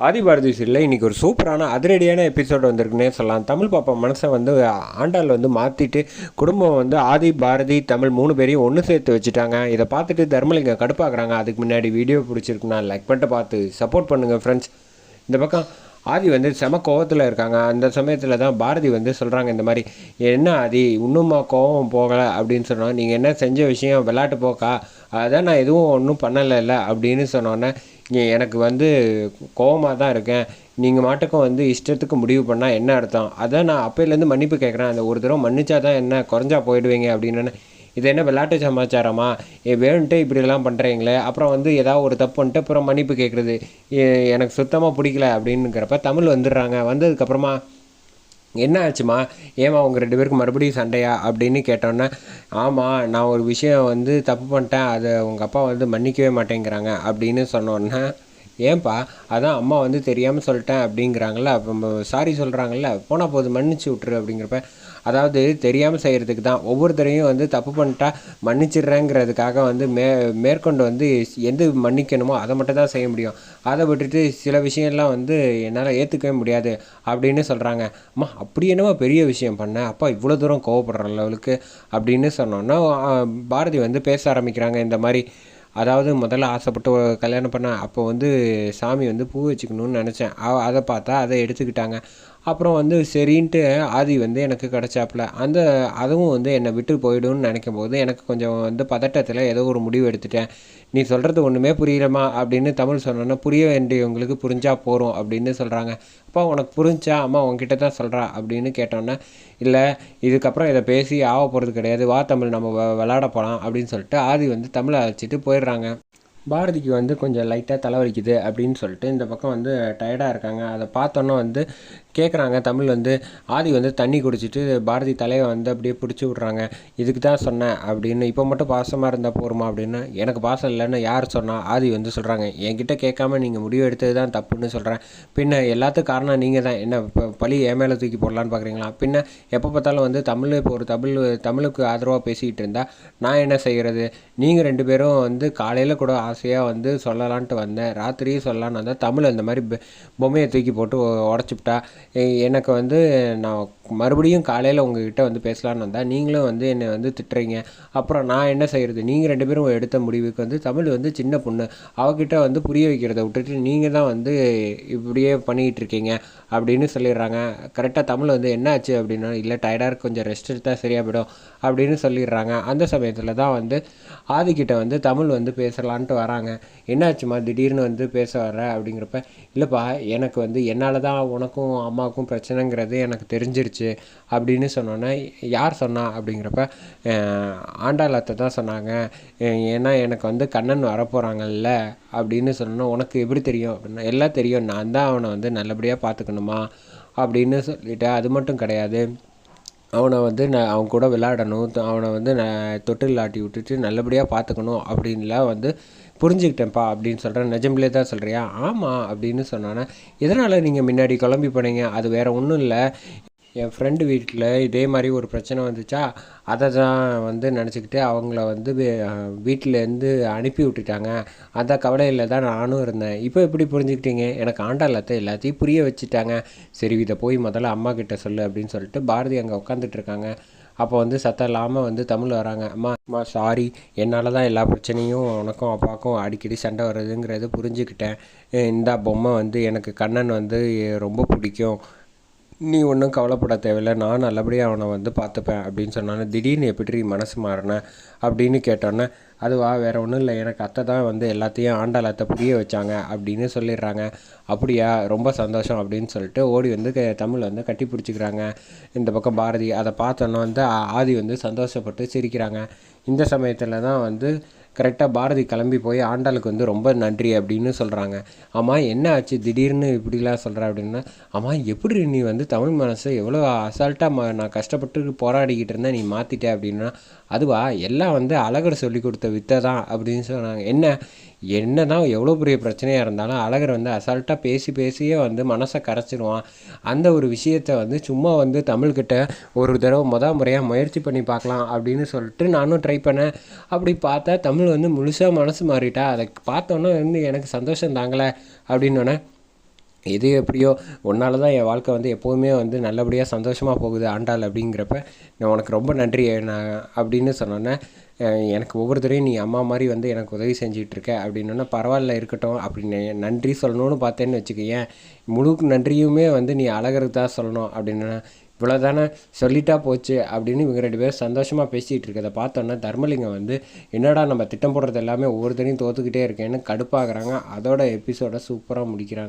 ஆதிபாரதி சீரியலில் இன்றைக்கி ஒரு சூப்பரான அதிரடியான எபிசோட் வந்திருக்குன்னே சொல்லலாம். தமிழ் பாப்பா மனசை வந்து ஆண்டாள் வந்து மாற்றிட்டு குடும்பம் வந்து ஆதி பாரதி தமிழ் மூணு பேரையும் ஒன்று சேர்த்து வச்சுட்டாங்க. இதை பார்த்துட்டு தர்மலிங்கம் கடுப்பாக்குறாங்க. அதுக்கு முன்னாடி வீடியோ பிடிச்சிருக்குன்னா லைக் பண்ணிட்டு பார்த்து சப்போர்ட் பண்ணுங்கள் ஃப்ரெண்ட்ஸ் இந்த பக்கம் ஆதி வந்து செம கோவத்தில் இருக்காங்க. அந்த சமயத்தில் தான் பாரதி வந்து சொல்கிறாங்க இந்த மாதிரி என்ன ஆதி இன்னுமா கோவம் போகலை? அப்படின்னு சொன்னோம். நீங்கள் என்ன செஞ்ச விஷயம் விளையாட்டு போக்கா? அதான் நான் எதுவும் ஒன்றும் பண்ணலைல்ல அப்படின்னு சொன்னோன்னே எனக்கு வந்து கோவமாக தான் இருக்கேன். நீங்கள் மாட்டுக்கும் வந்து இஷ்டத்துக்கு முடிவு பண்ணால் என்ன அர்த்தம்? அதான் நான் அப்போயிலேருந்து மன்னிப்பு கேட்குறேன். அந்த ஒரு தடவை மன்னிச்சா தான் என்ன குறைஞ்சா போயிடுவீங்க அப்படின்னு. இது என்ன விளையாட்டு சமாச்சாரமா? ஏ வேணுன்ட்டு இப்படிலாம் பண்ணுறீங்களே அப்புறம் வந்து ஏதாவது ஒரு தப்பு வந்துட்டு அப்புறம் மன்னிப்பு கேட்குறது. எனக்கு சுத்தமாக பிடிக்கல அப்படின்னுங்கிறப்ப தமிழ் வந்துடுறாங்க. வந்ததுக்கப்புறமா என்ன ஆச்சுமா? ஏமா அவங்க ரெண்டு பேருக்கு மறுபடியும் சண்டையா? அப்படின்னு கேட்டோன்னே ஆமாம் நான் ஒரு விஷயம் வந்து தப்பு பண்ணிட்டேன். அதை உங்கள் அப்பா வந்து மன்னிக்கவே மாட்டேங்கிறாங்க அப்படின்னு சொன்னோன்னே ஏன்பா அதான் அம்மா வந்து தெரியாமல் சொல்லிட்டேன் அப்படிங்கிறாங்கள அப்போ சாரி சொல்கிறாங்கல்ல போனால் போது மன்னிச்சு விட்ரு அப்படிங்கிறப்ப அதாவது தெரியாமல் செய்கிறதுக்கு தான். ஒவ்வொருத்தரையும் வந்து தப்பு பண்ணிட்டா மன்னிச்சிடுறேங்கிறதுக்காக வந்து மே மேற்கொண்டு வந்து எது மன்னிக்கணுமோ அதை மட்டும் தான் செய்ய முடியும். அதை விட்டுட்டு சில விஷயம்லாம் வந்து என்னால் ஏற்றுக்கவே முடியாது அப்படின்னு சொல்கிறாங்க அம்மா அப்படி என்னமோ பெரிய விஷயம் பண்ண. அப்பா இவ்வளோ தூரம் கோவப்படுற லெவலுக்கு அப்படின்னு சொன்னோன்னா பாரதி வந்து பேச ஆரம்பிக்கிறாங்க இந்த மாதிரி. அதாவது முதல்ல ஆசைப்பட்டு கல்யாணம் பண்ண அப்போ வந்து சாமி வந்து பூ வச்சுக்கணும்னு நினச்சேன். அதை பார்த்தா அதை எடுத்துக்கிட்டாங்க. அப்புறம் வந்து சரின்ட்டு ஆதி வந்து எனக்கு கிடச்சாப்புல. அந்த அதுவும் வந்து என்னை விட்டு போயிடும்னு நினைக்கும் போது எனக்கு கொஞ்சம் வந்து பதட்டத்தில் ஏதோ ஒரு முடிவு எடுத்துட்டேன். நீ சொல்கிறது ஒன்றுமே புரியலமா அப்படின்னு தமிழ் சொன்னோன்னா புரிய வேண்டியவங்களுக்கு புரிஞ்சால் போகிறோம் அப்படின்னு சொல்கிறாங்க அப்பா உனக்கு புரிஞ்சா? அம்மா உங்ககிட்ட தான் சொல்கிறா அப்படின்னு கேட்டோன்னே இல்லை இதுக்கப்புறம் இதை பேசி ஆக போகிறது கிடையாது. வா தமிழ் நம்ம விளாட போகலாம் அப்படின்னு சொல்லிட்டு ஆதி வந்து தமிழை அழைச்சிட்டு போயிடுறாங்க. பாரதிக்கு வந்து கொஞ்சம் லைட்டாக தலைவலிக்குது அப்படின்னு சொல்லிட்டு இந்த பக்கம் வந்து டயர்டாக இருக்காங்க. அதை பார்த்தோன்னே வந்து கேட்குறாங்க தமிழ் வந்து ஆதி வந்து தண்ணி குடிச்சிட்டு பாரதி தலையை வந்து அப்படியே பிடிச்சி விட்றாங்க. இதுக்கு தான் சொன்னேன் அப்படின்னு இப்போ மட்டும் பாசமாக இருந்தால் போருமா அப்படின்னு எனக்கு பாசம் இல்லைன்னு யார் சொன்னால் ஆதி வந்து சொல்கிறாங்க என்கிட்ட கேட்காம நீங்கள் முடிவு எடுத்தது தான் தப்புன்னு சொல்கிறேன் பின்ன எல்லாத்துக்கும் காரணம் நீங்கள் தான். என்ன இப்போ பழி என் மேலே தூக்கி போடலான்னு பார்க்குறீங்களா பின்ன எப்போ பார்த்தாலும் வந்து தமிழ் இப்போ ஒரு தமிழ் தமிழுக்கு ஆதரவாக பேசிக்கிட்டு இருந்தால் நான் என்ன செய்கிறது நீங்கள் ரெண்டு பேரும் வந்து காலையில் கூட ஆசையாக வந்து சொல்லலான்ட்டு வந்தேன். ராத்திரியும் சொல்லலான்னு வந்தேன். தமிழ் அந்த மாதிரி பொ- பொம்மையை தூக்கி போட்டு உடச்சிப்ட்டா எனக்கு வந்து நான் மறுபடியும் காலையில் உங்கள்கிட்ட வந்து பேசலான்னு வந்தால் நீங்களும் வந்து என்னை வந்து திட்டுறீங்க. அப்புறம் நான் என்ன செய்கிறது நீங்கள் ரெண்டு பேரும் எடுத்த முடிவுக்கு வந்து தமிழ் வந்து சின்ன பொண்ணு. அவகிட்ட வந்து புரிய வைக்கிறத விட்டுட்டு நீங்கள் தான் வந்து இப்படியே பண்ணிக்கிட்டு இருக்கீங்க அப்படின்னு சொல்லிடுறாங்க. கரெக்டாக தமிழ் வந்து என்ன ஆச்சு அப்படின்னா இல்லை டயர்டாக கொஞ்சம் ரெஸ்ட் எடுத்தால் சரியாக போயிடும் அப்படின்னு சொல்லிடுறாங்க. அந்த சமயத்தில் தான் வந்து ஆதிக்கிட்ட வந்து தமிழ் வந்து பேசலான்ட்டு வராங்க. என்னாச்சுமா திடீர்னு வந்து பேச வர்ற? அப்படிங்கிறப்ப இல்லைப்பா எனக்கு வந்து என்னால் தான் உனக்கும் அம்மா அம்மாவுக்கும் பிரச்சனைங்கிறது எனக்கு தெரிஞ்சிருச்சு அப்படின்னு சொன்னோன்னே யார் சொன்னா? அப்படிங்கிறப்ப அஹ், ஆண்டாள் அத்தை தான் சொன்னாங்க. ஏன்னா எனக்கு வந்து கண்ணன் வரப்போகிறாங்கல்ல அப்படின்னு சொன்னோன்னா உனக்கு எப்படி தெரியும்? அப்படின்னா எல்லாம் தெரியும். நான் தான் அவனை வந்து நல்லபடியாக பார்த்துக்கணுமா? அப்படின்னு சொல்லிட்டேன் அது மட்டும் கிடையாது. அவனை வந்து நான் அவன் கூட விளையாடணும் அவனை வந்து நான் தொட்டில் ஆட்டி விட்டுட்டு நல்லபடியாக பார்த்துக்கணும் அப்படின்லாம் வந்து புரிஞ்சுக்கிட்டேன்ப்பா அப்படின்னு சொல்கிறேன் நிஜம்லே தான் சொல்கிறியா ஆமாம் அப்படின்னு சொன்னானே எதனால் நீங்கள் முன்னாடி கிளம்பி போனீங்க? அது வேறு ஒன்றும் இல்லை. என் ஃப்ரெண்டு வீட்டில் இதே மாதிரி ஒரு பிரச்சனை வந்துச்சா அதை தான் வந்து நினச்சிக்கிட்டு அவங்கள வந்து வீட்டிலேருந்து அனுப்பி விட்டுட்டாங்க. அந்த கவலையில் தான் நானும் இருந்தேன். இப்போ எப்படி புரிஞ்சுக்கிட்டீங்க? எனக்கு ஆண்டாளத்தை எல்லாத்தையும் புரிய வச்சுட்டாங்க. சரி இதை போய் முதல்ல அம்மா கிட்ட சொல்லு அப்படின்னு சொல்லிட்டு பாரதி அங்கே உட்காந்துட்டு இருக்காங்க. அப்போ வந்து சத்தம் இல்லாமல் வந்து தமிழ் வராங்க. அம்மா அம்மா சாரி என்னால் தான் எல்லா பிரச்சனையும் உனக்கும் அப்பாவுக்கும் அடிக்கடி சண்டை வருதுங்கிறது புரிஞ்சுக்கிட்டேன். இந்த பொம்மை வந்து எனக்கு கண்ணன் வந்து ரொம்ப பிடிக்கும். நீ ஒன்றும் கவலைப்பட தேவையில்லை. நான் நல்லபடியாக அவனை வந்து பார்த்துப்பேன் அப்படின்னு சொன்னானே. திடீர்னு எப்படி மனசு மாறின அப்படின்னு கேட்டோன்னே அதுவா வேறு ஒன்றும் இல்லை. எனக்கு அத்தை தான் வந்து எல்லாத்தையும் ஆண்டாள் அத்தை புரிய வச்சாங்க அப்படின்னு சொல்லிடுறாங்க. அப்படியா? ரொம்ப சந்தோஷம் அப்படின்னு சொல்லிட்டு ஓடி வந்து க- தமிழ் வந்து கட்டி பிடிச்சிக்கிறாங்க. இந்த பக்கம் பாரதி அதை பார்த்தோன்னே வந்து ஆ- ஆதி வந்து சந்தோஷப்பட்டு சிரிக்கிறாங்க. இந்த சமயத்தில் தான் வந்து கரெக்டாக பாரதி கிளம்பி போய் ஆண்டாளுக்கு வந்து ரொம்ப நன்றி அப்படின்னு சொல்கிறாங்க ஆமாம் என்ன ஆச்சு? திடீர்னு இப்படிலாம் சொல்கிற அப்படின்னா ஆமாம் எப்படி நீ வந்து தமிழ் மனசை எவ்வளோ அசால்ட்டாக ம நான் கஷ்டப்பட்டு போராடிக்கிட்டு இருந்தேன் நீ மாற்றிட்ட அப்படின்னா அதுவா? எல்லாம் வந்து அழகர் சொல்லி கொடுத்த வித்தை தான் அப்படின்னு சொன்னாங்க. என்ன? என்ன தான் எவ்வளோ பெரிய பிரச்சனையாக இருந்தாலும் அழகர் வந்து அசால்ட்டாக பேசி பேசியே வந்து மனசை கரைச்சிடுவான் அந்த ஒரு விஷயத்த வந்து சும்மா வந்து தமிழ்கிட்ட ஒரு தடவை முதல் முறையாக முயற்சி பண்ணி பார்க்கலாம் அப்படின்னு சொல்லிட்டு நானும் ட்ரை பண்ணேன். அப்படி பார்த்தா தமிழ் வந்து முழுசாக மனசு மாறிட்டா. அதை பார்த்தோன்னே வந்து எனக்கு சந்தோஷம் தாங்கலை அப்படின்னோடனே எது எப்படியோ உன்னால தான் என் வாழ்க்கை வந்து எப்போவுமே வந்து நல்லபடியாக சந்தோஷமாக போகுது ஆண்டாள் அப்படிங்கிறப்ப நான் உனக்கு ரொம்ப நன்றி நான் அப்படின்னு சொன்னோன்னே எனக்கு ஒவ்வொருத்தரையும் நீ அம்மா மாதிரி வந்து எனக்கு உதவி செஞ்சுட்டு இருக்க அப்படின்னோன்னா பரவாயில்ல இருக்கட்டும். அப்படின்னு நன்றி சொல்லணும்னு பார்த்தேன்னு வச்சுக்கோயேன். முழு நன்றியுமே வந்து நீ அழகருக்கு தான் சொல்லணும் அப்படின்னா இவ்வளோ தானே சொல்லிட்டா போச்சு அப்படின்னு இவங்க ரெண்டு பேரும் சந்தோஷமாக பேசிகிட்டு இருக்கதை பார்த்தோன்னா தர்மலிங்கம் வந்து என்னடா நம்ம திட்டம் போடுறது எல்லாமே ஒவ்வொருத்தரையும் தோத்துக்கிட்டே இருக்கேன்னு கடுப்பாகிறாங்க. அதோட எபிசோட சூப்பராக முடிக்கிறாங்க.